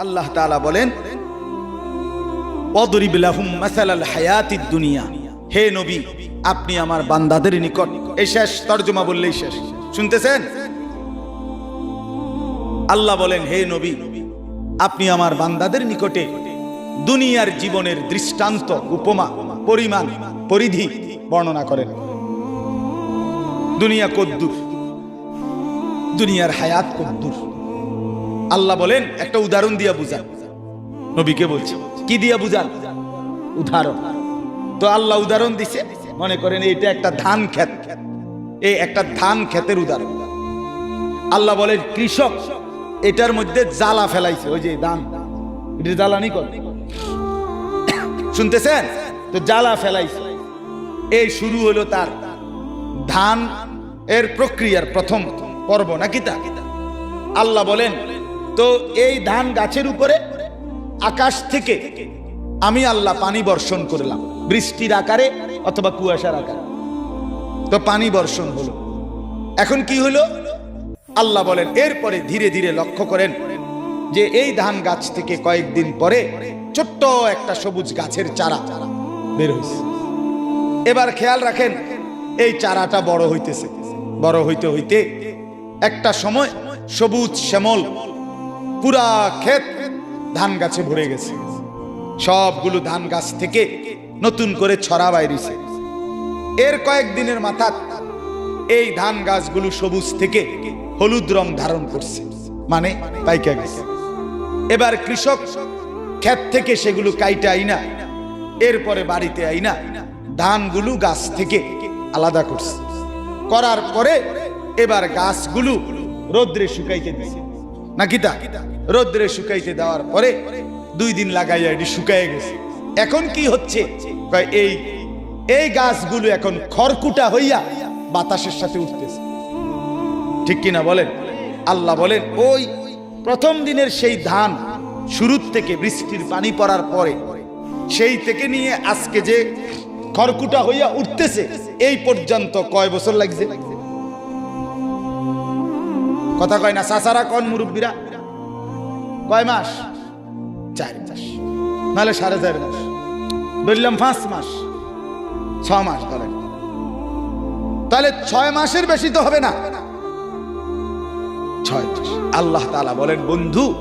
আল্লাহ তাআলা বলেন দুনিয়া। হে নবী, আপনি আমার বান্দাদের নিকট এই শেষ তর্জমা বললেই শেষ। শুনতেছেন? আল্লাহ বলেন, হে নবী, আপনি আমার বান্দাদের নিকটে দুনিয়ার জীবনের দৃষ্টান্ত, উপমা, পরিমাণ, পরিধি বর্ণনা করেন। দুনিয়া কদ্দুর, দুনিয়ার হায়াত কদ্দুর। আল্লাহ বলেন, একটা উদাহরণ দিয়া বুঝান। নবীকে বলছে, কি দিয়া বুঝান? উদাহরণ। তো আল্লাহ উদাহরণ দিছে, মনে করেন এটা একটা ধান ক্ষেত। এই একটা ধান ক্ষেতের উদাহরণ। আল্লাহ বলেন, কৃষক, এটার মধ্যে জ্বালা ফেলাইছে, ওই যে ধান। এটা জ্বালানি কর শুনতেছেন? তো জ্বালা ফেলাইছে। এই শুরু হলো তার ধান এর প্রক্রিয়ার প্রথম পর্ব, নাকি তা? আল্লাহ বলেন তো এই ধান গাছের উপরে আকাশ থেকে আমি আল্লাহ পানি বর্ষণ করলাম। বৃষ্টির আকারে অথবা কুয়াশার আকারে। তো পানি বর্ষণ হলো। এখন কি হলো? আল্লাহ বলেন, এরপরে ধীরে ধীরে লক্ষ্য করেন যে এই ধান গাছ থেকে কয়েকদিন পরে ছোট্ট একটা সবুজ গাছের চারা বের হয়েছে। এবার খেয়াল রাখেন, এই চারাটা বড় হইতেছে। বড় হইতে হইতে একটা সময় সবুজ শ্যামল পুরা ক্ষেত ধান গাছে ভরে গেছে। সবগুলো ধান গাছ থেকে নতুন করে ছড়া বাইরেছে। এর কয়েকদিনের মাথা এই ধান গাছগুলো সবুজ থেকে হলুদ রং ধারণ করছে। মানে পাইকা গেছে। এবার কৃষক ক্ষেত থেকে সেগুলো কাইটা আইনা এরপরে বাড়িতে আইনা ধানগুলো গাছ থেকে আলাদা করছে। করার পরে এবার গাছগুলো রোদ্রে শুকাইতে দিছে। নাকি তা রোদ্রে শুকাইতে দেওয়ার পরে দুই দিন লাগাইয়া এটি শুকায় গেছে। এখন কি হচ্ছে? এই এই গাছগুলো এখন খড়কুটা হইয়া বাতাসের সাথে উঠতেছে। ঠিক কিনা বলেন? আল্লাহ বলেন, ওই প্রথম দিনের সেই ধান শুরুর থেকে বৃষ্টির পানি পড়ার পরে, সেই থেকে নিয়ে আজকে যে খড়কুটা হইয়া উঠতেছে, এই পর্যন্ত কয় বছর লাগছে? কথা কয় না, সাসারা কন মুরব্বীরা? কয় মাস? চার মাস। নাহলে সাড়ে চার মাস। বললাম পাঁচ মাস। ছ মাস ধরেন। তাহলে ছয় মাসের বেশি তো হবে না। ছয় মাস। আল্লাহ তাআলা বলেন, বন্ধু,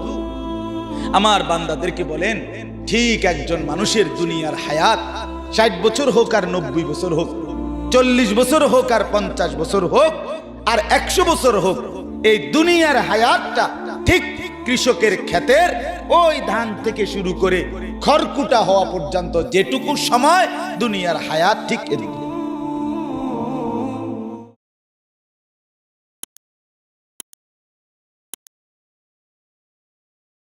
আমার বান্দাদেরকে বলেন, ঠিক একজন মানুষের দুনিয়ার হায়াত ষাট বছর হোক আর নব্বই বছর হোক, চল্লিশ বছর হোক আর পঞ্চাশ বছর হোক, আর একশো বছর হোক এই দুনিয়ার হায়াতটা ঠিক কৃষকের ক্ষেতের ওই ধান থেকে শুরু করে খড়কুটা হওয়া পর্যন্ত যেটুকু সময় দুনিয়ার হায়াত ঠিক এরকম।